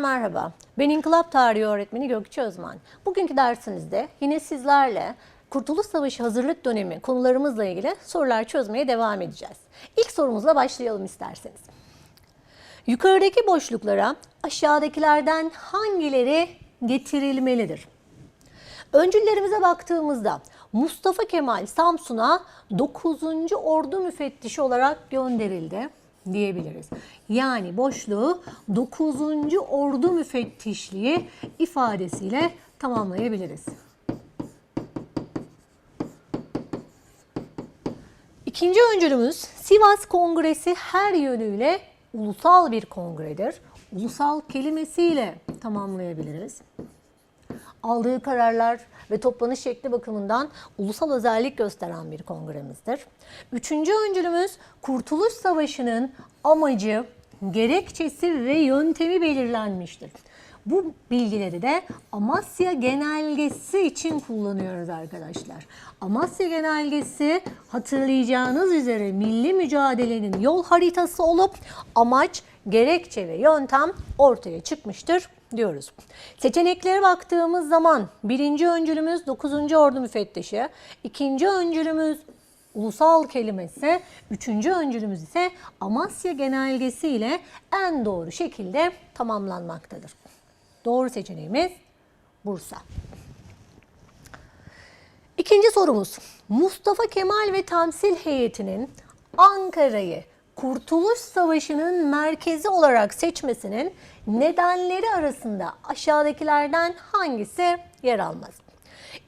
Merhaba. Ben İnkılap Tarihi Öğretmeni Gökçe Özman. Bugünkü dersimizde yine sizlerle Kurtuluş Savaşı hazırlık dönemi konularımızla ilgili sorular çözmeye devam edeceğiz. İlk sorumuzla başlayalım isterseniz. Yukarıdaki boşluklara aşağıdakilerden hangileri getirilmelidir? Öncüllerimize baktığımızda Mustafa Kemal Samsun'a 9. Ordu müfettişi olarak gönderildi diyebiliriz. Yani boşluğu 9. Ordu müfettişliği ifadesiyle tamamlayabiliriz. İkinci öncülümüz Sivas Kongresi her yönüyle ulusal bir kongredir. Ulusal kelimesiyle tamamlayabiliriz aldığı kararlar ve toplanış şekli bakımından ulusal özellik gösteren bir kongremizdir. Üçüncü öncülümüz Kurtuluş Savaşı'nın amacı, gerekçesi ve yöntemi belirlenmiştir. Bu bilgileri de Amasya Genelgesi için kullanıyoruz arkadaşlar. Amasya Genelgesi hatırlayacağınız üzere milli mücadelenin yol haritası olup amaç, gerekçe ve yöntem ortaya çıkmıştır diyoruz. Seçeneklere baktığımız zaman birinci öncülümüz 9. Ordu Müfettişi, ikinci öncülümüz ulusal kelimesi, üçüncü öncülümüz ise Amasya Genelgesi ile en doğru şekilde tamamlanmaktadır. Doğru seçeneğimiz Bursa. İkinci sorumuz. Mustafa Kemal ve temsil heyetinin Ankara'yı Kurtuluş Savaşı'nın merkezi olarak seçmesinin nedenleri arasında aşağıdakilerden hangisi yer almaz?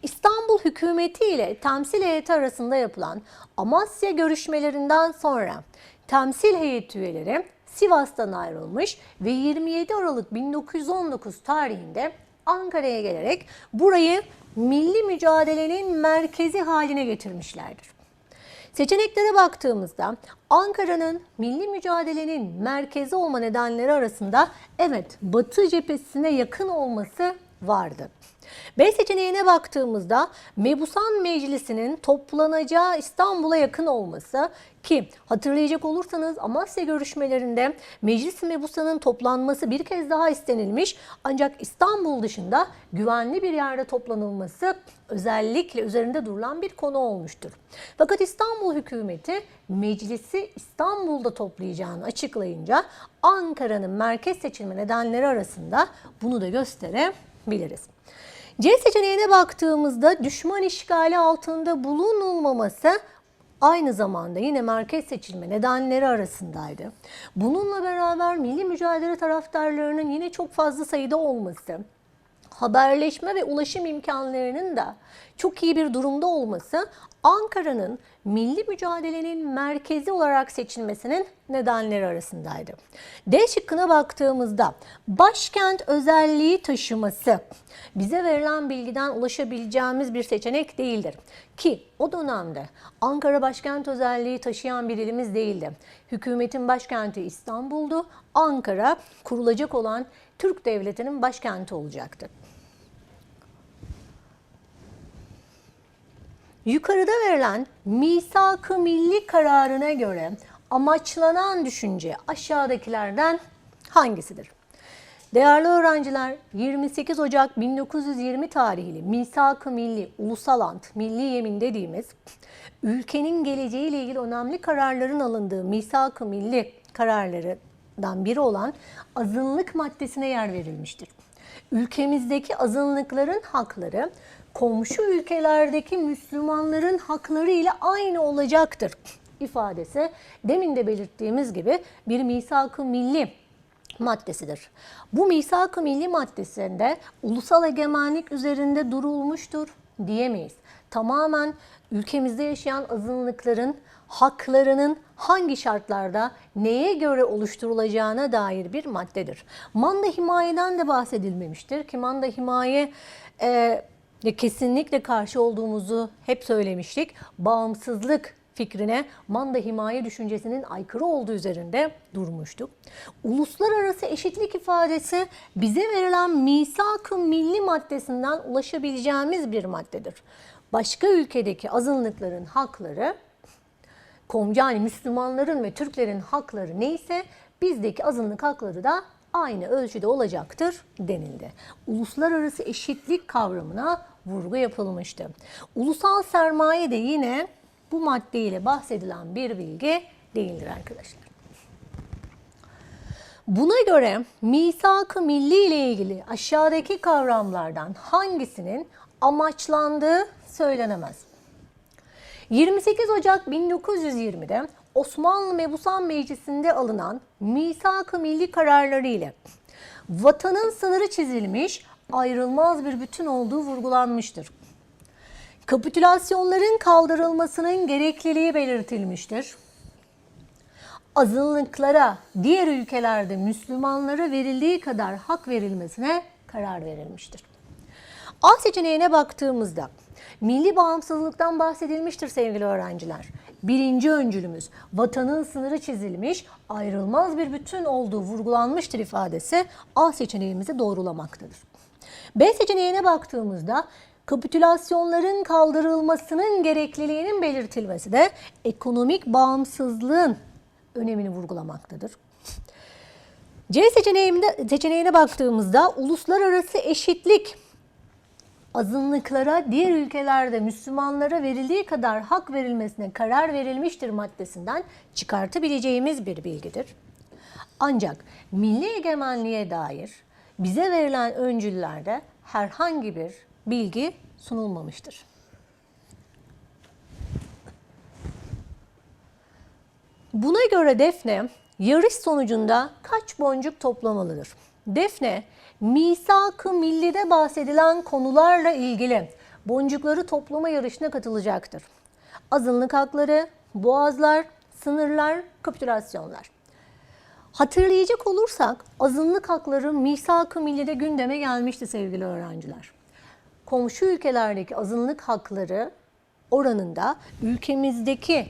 İstanbul hükümeti ile temsil heyeti arasında yapılan Amasya görüşmelerinden sonra temsil heyeti üyeleri Sivas'tan ayrılmış ve 27 Aralık 1919 tarihinde Ankara'ya gelerek burayı milli mücadelenin merkezi haline getirmişlerdir. Seçeneklere baktığımızda Ankara'nın milli mücadelenin merkezi olma nedenleri arasında evet Batı cephesine yakın olması vardı. B seçeneğine baktığımızda Mebusan Meclisi'nin toplanacağı İstanbul'a yakın olması ki hatırlayacak olursanız Amasya görüşmelerinde Meclis Mebusan'ın toplanması bir kez daha istenilmiş ancak İstanbul dışında güvenli bir yerde toplanılması özellikle üzerinde durulan bir konu olmuştur. Fakat İstanbul hükümeti meclisi İstanbul'da toplayacağını açıklayınca Ankara'nın merkez seçilme nedenleri arasında bunu da gösterebiliriz. C seçeneğine baktığımızda düşman işgali altında bulunulmaması aynı zamanda yine merkez seçilme nedenleri arasındaydı. Bununla beraber milli mücadele taraftarlarının yine çok fazla sayıda olması, haberleşme ve ulaşım imkanlarının da çok iyi bir durumda olması Ankara'nın milli mücadelenin merkezi olarak seçilmesinin nedenleri arasındaydı. D şıkkına baktığımızda başkent özelliği taşıması bize verilen bilgiden ulaşabileceğimiz bir seçenek değildir. Ki o dönemde Ankara başkent özelliği taşıyan bir ilimiz değildi. Hükümetin başkenti İstanbul'du. Ankara kurulacak olan Türk Devleti'nin başkenti olacaktı. Yukarıda verilen misak-ı milli kararına göre amaçlanan düşünce aşağıdakilerden hangisidir? Değerli öğrenciler, 28 Ocak 1920 tarihli Misak-ı Milli, Ulusal Ant, Milli Yemin dediğimiz ülkenin geleceğiyle ilgili önemli kararların alındığı Misak-ı Milli kararlarından biri olan azınlık maddesine yer verilmiştir. Ülkemizdeki azınlıkların hakları komşu ülkelerdeki Müslümanların hakları ile aynı olacaktır ifadesi demin de belirttiğimiz gibi bir misak-ı milli maddesidir. Bu misak-ı milli maddesinde ulusal egemenlik üzerinde durulmuştur diyemeyiz. Tamamen ülkemizde yaşayan azınlıkların haklarının hangi şartlarda neye göre oluşturulacağına dair bir maddedir. Manda himayeden de bahsedilmemiştir ki manda himaye e, kesinlikle karşı olduğumuzu hep söylemiştik. Bağımsızlık fikrine manda himaye düşüncesinin aykırı olduğu üzerinde durmuştuk. Uluslararası eşitlik ifadesi bize verilen misak-ı milli maddesinden ulaşabileceğimiz bir maddedir. Başka ülkedeki azınlıkların hakları, yani Müslümanların ve Türklerin hakları neyse bizdeki azınlık hakları da aynı ölçüde olacaktır denildi. Uluslararası eşitlik kavramına vurgu yapılmıştı. Ulusal sermaye de yine bu maddeyle bahsedilen bir bilgi değildir arkadaşlar. Buna göre misak-ı milli ile ilgili aşağıdaki kavramlardan hangisinin amaçlandığı söylenemez. 28 Ocak 1920'de Osmanlı Mebusan Meclisi'nde alınan misak-ı milli kararları ile vatanın sınırı çizilmiş, ayrılmaz bir bütün olduğu vurgulanmıştır. Kapitülasyonların kaldırılmasının gerekliliği belirtilmiştir azınlıklara diğer ülkelerde Müslümanlara verildiği kadar hak verilmesine karar verilmiştir. A seçeneğine baktığımızda milli bağımsızlıktan bahsedilmiştir sevgili öğrenciler. Birinci öncülümüz vatanın sınırı çizilmiş, ayrılmaz bir bütün olduğu vurgulanmıştır ifadesi A seçeneğimizi doğrulamaktadır. B seçeneğine baktığımızda kapitülasyonların kaldırılmasının gerekliliğinin belirtilmesi de ekonomik bağımsızlığın önemini vurgulamaktadır. C seçeneğinde, seçeneğine baktığımızda uluslararası eşitlik azınlıklara diğer ülkelerde Müslümanlara verildiği kadar hak verilmesine karar verilmiştir maddesinden çıkartabileceğimiz bir bilgidir. Ancak milli egemenliğe dair bize verilen öncüllerde herhangi bir bilgi sunulmamıştır. Buna göre Defne yarış sonucunda kaç boncuk toplamalıdır? Defne misak-ı millide bahsedilen konularla ilgili boncukları toplama yarışına katılacaktır. Azınlık hakları, boğazlar, sınırlar, kapitülasyonlar. Hatırlayacak olursak azınlık hakları misak-ı millide gündeme gelmişti sevgili öğrenciler. Komşu ülkelerdeki azınlık hakları oranında ülkemizdeki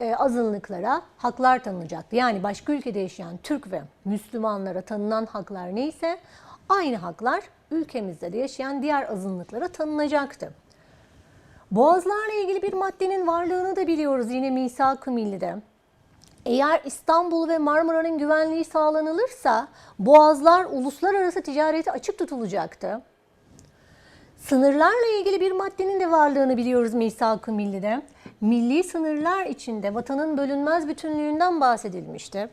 e, azınlıklara haklar tanınacaktı. Yani başka ülkede yaşayan Türk ve Müslümanlara tanınan haklar neyse aynı haklar ülkemizde de yaşayan diğer azınlıklara tanınacaktı. Boğazlarla ilgili bir maddenin varlığını da biliyoruz yine Misak-ı Milli'de. Eğer İstanbul ve Marmara'nın güvenliği sağlanılırsa boğazlar uluslararası ticareti açık tutulacaktı. Sınırlarla ilgili bir maddenin de varlığını biliyoruz Misak-ı Milli'de. Milli sınırlar içinde vatanın bölünmez bütünlüğünden bahsedilmişti.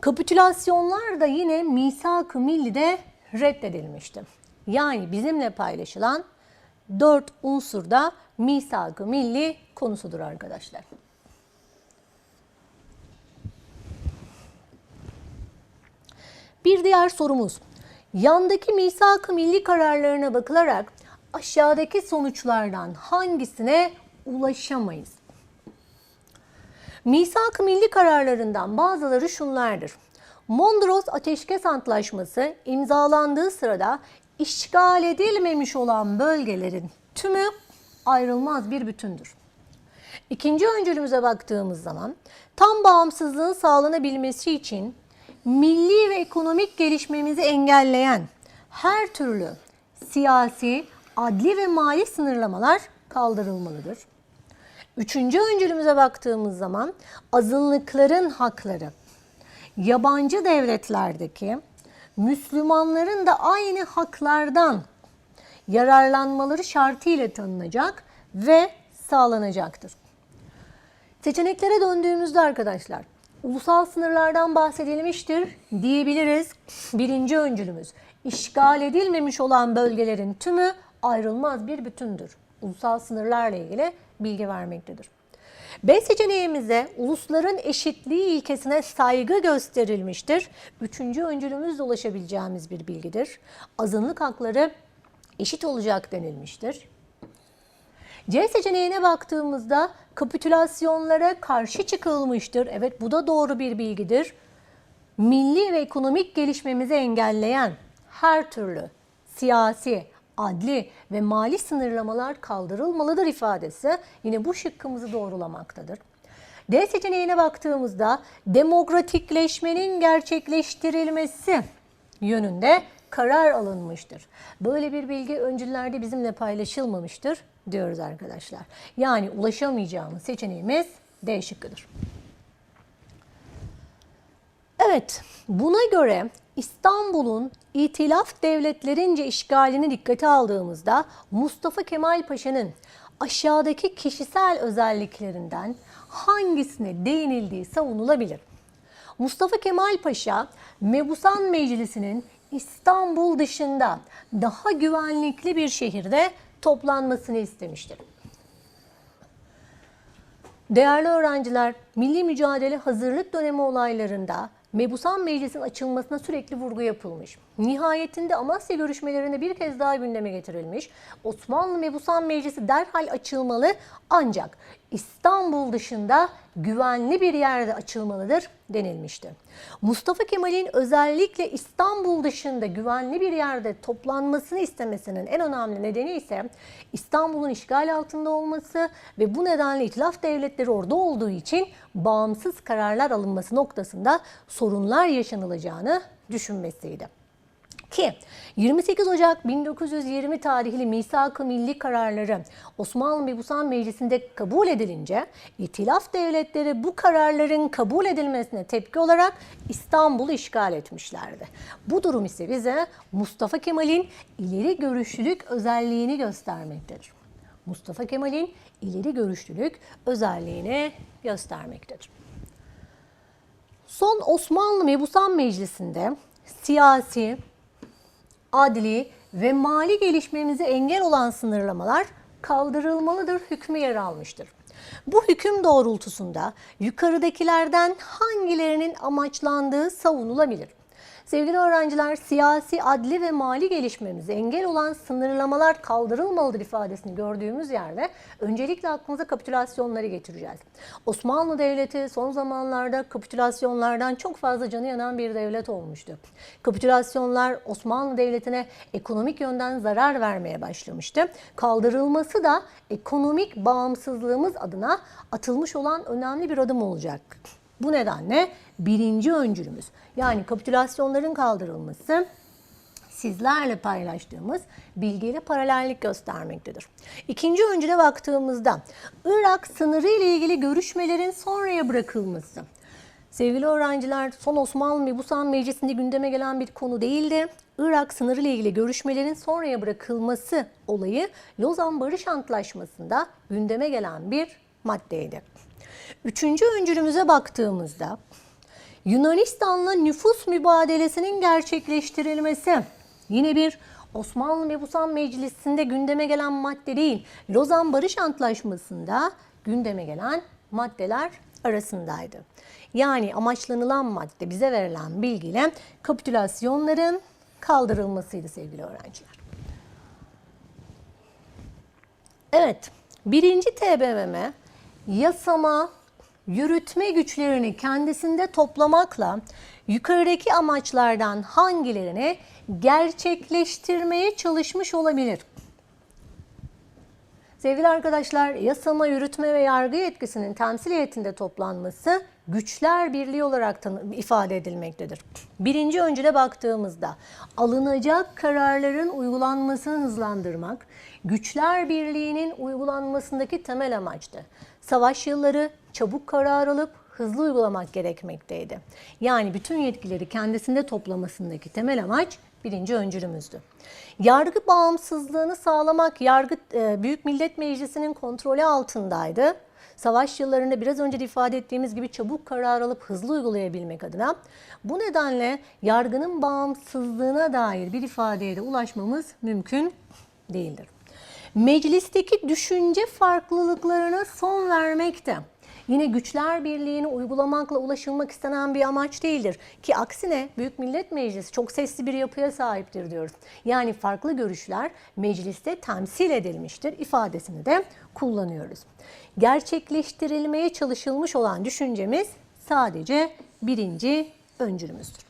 Kapitülasyonlar da yine Misak-ı Milli'de reddedilmişti. Yani bizimle paylaşılan dört unsur da Misak-ı Milli konusudur arkadaşlar. Bir diğer sorumuz. Yandaki misak-ı milli kararlarına bakılarak aşağıdaki sonuçlardan hangisine ulaşamayız? Misak-ı milli kararlarından bazıları şunlardır. Mondros Ateşkes Antlaşması imzalandığı sırada işgal edilmemiş olan bölgelerin tümü ayrılmaz bir bütündür. İkinci öncülümüze baktığımız zaman tam bağımsızlığın sağlanabilmesi için milli ve ekonomik gelişmemizi engelleyen her türlü siyasi, adli ve mali sınırlamalar kaldırılmalıdır. Üçüncü öncülümüze baktığımız zaman azınlıkların hakları, yabancı devletlerdeki Müslümanların da aynı haklardan yararlanmaları şartıyla tanınacak ve sağlanacaktır. Seçeneklere döndüğümüzde arkadaşlar ulusal sınırlardan bahsedilmiştir diyebiliriz. Birinci öncülümüz işgal edilmemiş olan bölgelerin tümü ayrılmaz bir bütündür. Ulusal sınırlarla ilgili bilgi vermektedir. B seçeneğimize ulusların eşitliği ilkesine saygı gösterilmiştir. Üçüncü öncülümüzle ulaşabileceğimiz bir bilgidir. Azınlık hakları eşit olacak denilmiştir. C seçeneğine baktığımızda kapitülasyonlara karşı çıkılmıştır. Evet bu da doğru bir bilgidir. Milli ve ekonomik gelişmemizi engelleyen her türlü siyasi, adli ve mali sınırlamalar kaldırılmalıdır ifadesi yine bu şıkkımızı doğrulamaktadır. D seçeneğine baktığımızda demokratikleşmenin gerçekleştirilmesi yönünde karar alınmıştır. Böyle bir bilgi öncülerde bizimle paylaşılmamıştır diyoruz arkadaşlar. Yani ulaşamayacağımız seçeneğimiz D şıkkıdır. Evet, buna göre İstanbul'un itilaf devletlerince işgalini dikkate aldığımızda Mustafa Kemal Paşa'nın aşağıdaki kişisel özelliklerinden hangisine değinildiği savunulabilir. Mustafa Kemal Paşa Mebusan Meclisi'nin İstanbul dışında daha güvenlikli bir şehirde toplanmasını istemiştir. Değerli öğrenciler, milli mücadele hazırlık dönemi olaylarında Mebusan Meclis'in açılmasına sürekli vurgu yapılmış. Nihayetinde Amasya görüşmelerinde bir kez daha gündeme getirilmiş. Osmanlı Mebusan Meclisi derhal açılmalı ancak İstanbul dışında güvenli bir yerde açılmalıdır denilmişti. Mustafa Kemal'in özellikle İstanbul dışında güvenli bir yerde toplanmasını istemesinin en önemli nedeni ise İstanbul'un işgal altında olması ve bu nedenle itilaf devletleri orada olduğu için bağımsız kararlar alınması noktasında sorunlar yaşanılacağını düşünmesiydi. Ki 28 Ocak 1920 tarihli misak-ı milli kararları Osmanlı Mebusan Meclisi'nde kabul edilince itilaf devletleri bu kararların kabul edilmesine tepki olarak İstanbul'u işgal etmişlerdi. Bu durum ise bize Mustafa Kemal'in ileri görüşlülük özelliğini göstermektedir. Mustafa Kemal'in ileri görüşlülük özelliğini göstermektedir. Son Osmanlı Mebusan Meclisi'nde siyasi, adli ve mali gelişmemize engel olan sınırlamalar kaldırılmalıdır hükmü yer almıştır. Bu hüküm doğrultusunda yukarıdakilerden hangilerinin amaçlandığı savunulabilir. Sevgili öğrenciler, siyasi, adli ve mali gelişmemize engel olan sınırlamalar kaldırılmalıdır ifadesini gördüğümüz yerde öncelikle aklımıza kapitülasyonları getireceğiz. Osmanlı Devleti son zamanlarda kapitülasyonlardan çok fazla canı yanan bir devlet olmuştu. Kapitülasyonlar Osmanlı Devleti'ne ekonomik yönden zarar vermeye başlamıştı. Kaldırılması da ekonomik bağımsızlığımız adına atılmış olan önemli bir adım olacak. Bu nedenle birinci öncülümüz yani kapitülasyonların kaldırılması sizlerle paylaştığımız bilgiyle paralellik göstermektedir. İkinci öncüle baktığımızda Irak sınırı ile ilgili görüşmelerin sonraya bırakılması. Sevgili öğrenciler son Osmanlı Mebusan Meclisi'nde gündeme gelen bir konu değildi. Irak sınırı ile ilgili görüşmelerin sonraya bırakılması olayı Lozan Barış Antlaşması'nda gündeme gelen bir maddeydi. Üçüncü öncülümüze baktığımızda Yunanistan'la nüfus mübadelesinin gerçekleştirilmesi yine bir Osmanlı Mebusan Meclisi'nde gündeme gelen madde değil, Lozan Barış Antlaşması'nda gündeme gelen maddeler arasındaydı. Yani amaçlanılan madde bize verilen bilgiyle kapitülasyonların kaldırılmasıydı sevgili öğrenciler. Evet, birinci TBMM yasama, yürütme güçlerini kendisinde toplamakla yukarıdaki amaçlardan hangilerini gerçekleştirmeye çalışmış olabilir? Sevgili arkadaşlar, yasama, yürütme ve yargı yetkisinin temsil heyetinde toplanması güçler birliği olarak ifade edilmektedir. Birinci öncüle baktığımızda alınacak kararların uygulanmasını hızlandırmak, güçler birliğinin uygulanmasındaki temel amaçtı. Savaş yılları çabuk karar alıp hızlı uygulamak gerekmekteydi. Yani bütün yetkileri kendisinde toplamasındaki temel amaç birinci öncülümüzdü. Yargı bağımsızlığını sağlamak yargı e, Büyük Millet Meclisi'nin kontrolü altındaydı. Savaş yıllarında biraz önce de ifade ettiğimiz gibi çabuk karar alıp hızlı uygulayabilmek adına bu nedenle yargının bağımsızlığına dair bir ifadeye de ulaşmamız mümkün değildir. Meclisteki düşünce farklılıklarına son vermekte yine güçler birliğini uygulamakla ulaşılmak istenen bir amaç değildir. Ki aksine Büyük Millet Meclisi çok sesli bir yapıya sahiptir diyoruz. Yani farklı görüşler mecliste temsil edilmiştir ifadesini de kullanıyoruz. Gerçekleştirilmeye çalışılmış olan düşüncemiz sadece birinci öncülümüzdür.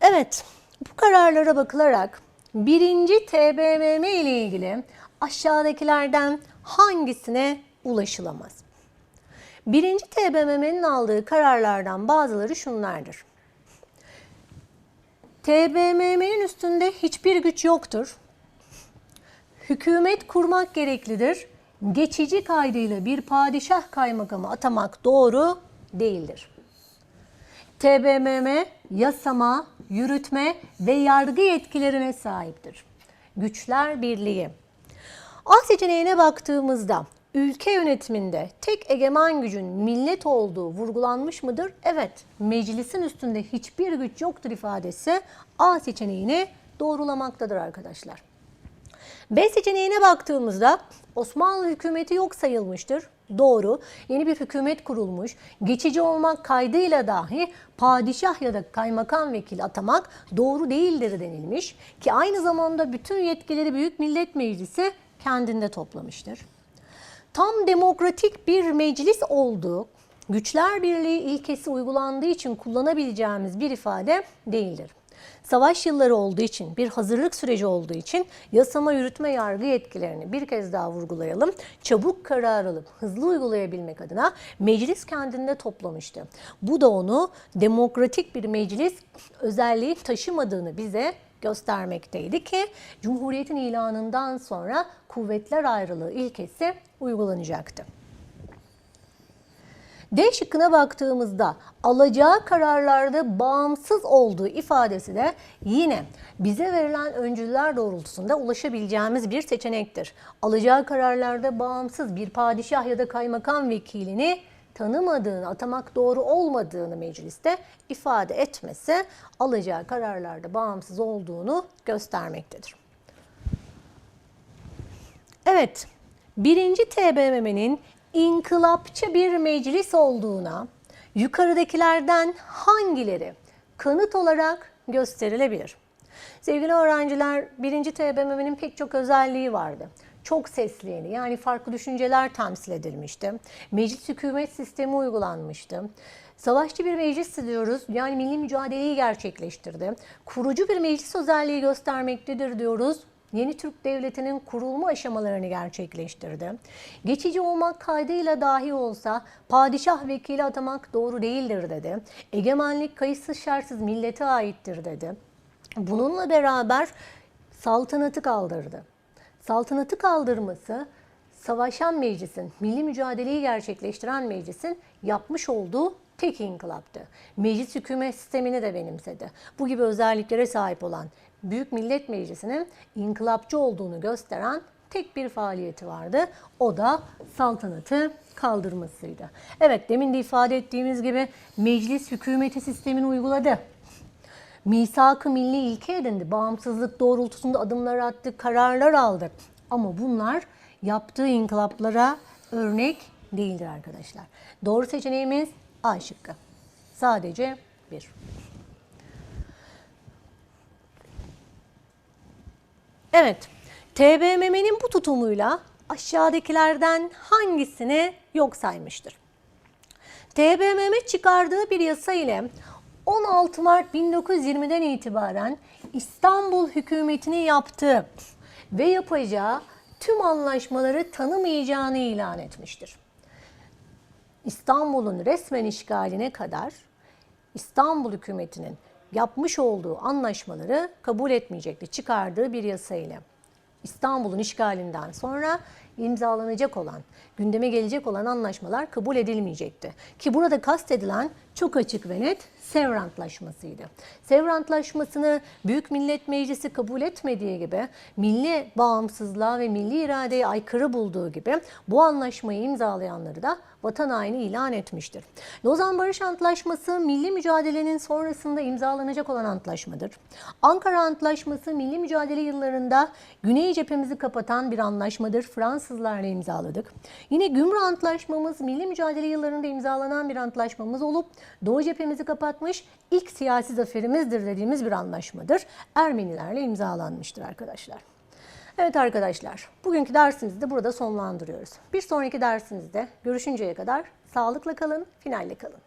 Evet, bu kararlara bakılarak birinci TBMM ile ilgili aşağıdakilerden hangisine ulaşılamaz? Birinci TBMM'nin aldığı kararlardan bazıları şunlardır. TBMM'nin üstünde hiçbir güç yoktur. Hükümet kurmak gereklidir. Geçici kaydıyla bir padişah kaymakamı atamak doğru değildir. TBMM yasama, yürütme ve yargı yetkilerine sahiptir. Güçler Birliği. A seçeneğine baktığımızda ülke yönetiminde tek egemen gücün millet olduğu vurgulanmış mıdır? Evet. Meclisin üstünde hiçbir güç yoktur ifadesi A seçeneğini doğrulamaktadır arkadaşlar. B seçeneğine baktığımızda Osmanlı hükümeti yok sayılmıştır. Doğru. Yeni bir hükümet kurulmuş. Geçici olmak kaydıyla dahi padişah ya da kaymakam vekili atamak doğru değildir denilmiş. Ki aynı zamanda bütün yetkileri Büyük Millet Meclisi kendinde toplamıştır. Tam demokratik bir meclis olduğu, güçler birliği ilkesi uygulandığı için kullanabileceğimiz bir ifade değildir. Savaş yılları olduğu için, bir hazırlık süreci olduğu için yasama, yürütme, yargı yetkilerini bir kez daha vurgulayalım. Çabuk karar alıp hızlı uygulayabilmek adına meclis kendinde toplamıştı. Bu da onu demokratik bir meclis özelliği taşımadığını bize göstermekteydi ki Cumhuriyet'in ilanından sonra kuvvetler ayrılığı ilkesi uygulanacaktı. D şıkkına baktığımızda alacağı kararlarda bağımsız olduğu ifadesi de yine bize verilen öncüler doğrultusunda ulaşabileceğimiz bir seçenektir. Alacağı kararlarda bağımsız bir padişah ya da kaymakam vekilini tanımadığını, atamak doğru olmadığını mecliste ifade etmesi alacağı kararlarda bağımsız olduğunu göstermektedir. Evet, birinci TBMM'nin inkılapçı bir meclis olduğuna yukarıdakilerden hangileri kanıt olarak gösterilebilir? Sevgili öğrenciler, birinci TBMM'nin pek çok özelliği vardı. Çok sesliyeni yani farklı düşünceler temsil edilmişti. Meclis hükümet sistemi uygulanmıştı. Savaşçı bir meclis diyoruz. Yani milli mücadeleyi gerçekleştirdi. Kurucu bir meclis özelliği göstermektedir diyoruz yeni Türk Devleti'nin kurulma aşamalarını gerçekleştirdi. Geçici olmak kaydıyla dahi olsa padişah vekili atamak doğru değildir dedi. Egemenlik kayıtsız şartsız millete aittir dedi. Bununla beraber saltanatı kaldırdı. Saltanatı kaldırması savaşan meclisin, milli mücadeleyi gerçekleştiren meclisin yapmış olduğu tek inkılaptı. Meclis hükümet sistemini de benimsedi. Bu gibi özelliklere sahip olan Büyük Millet Meclisi'nin inkılapçı olduğunu gösteren tek bir faaliyeti vardı. O da saltanatı kaldırmasıydı. Evet demin de ifade ettiğimiz gibi meclis hükümeti sistemini uyguladı. Misak-ı milli ilke edindi. Bağımsızlık doğrultusunda adımlar attı, kararlar aldı. Ama bunlar yaptığı inkılaplara örnek değildir arkadaşlar. Doğru seçeneğimiz A şıkkı. Sadece bir. Evet, TBMM'nin bu tutumuyla aşağıdakilerden hangisini yok saymıştır? TBMM çıkardığı bir yasa ile 16 Mart 1920'den itibaren İstanbul hükümetini yaptığı ve yapacağı tüm anlaşmaları tanımayacağını ilan etmiştir. İstanbul'un resmen işgaline kadar İstanbul hükümetinin yapmış olduğu anlaşmaları kabul etmeyecekti çıkardığı bir yasayla. İstanbul'un işgalinden sonra imzalanacak olan, gündeme gelecek olan anlaşmalar kabul edilmeyecekti. Ki burada kastedilen çok açık ve net Sevr Antlaşması'ydı. Büyük Millet Meclisi kabul etmediği gibi, milli bağımsızlığa ve milli iradeye aykırı bulduğu gibi bu anlaşmayı imzalayanları da vatan haini ilan etmiştir. Lozan Barış Antlaşması milli mücadelenin sonrasında imzalanacak olan antlaşmadır. Ankara Antlaşması milli mücadele yıllarında Güney cephemizi kapatan bir anlaşmadır. Fransızlarla imzaladık. Yine Gümrü Antlaşmamız milli mücadele yıllarında imzalanan bir antlaşmamız olup Doğu cephemizi kapatmış ilk siyasi zaferimizdir dediğimiz bir anlaşmadır. Ermenilerle imzalanmıştır arkadaşlar. Evet arkadaşlar, bugünkü dersimizi de burada sonlandırıyoruz. Bir sonraki dersimizde görüşünceye kadar sağlıkla kalın, finalle kalın.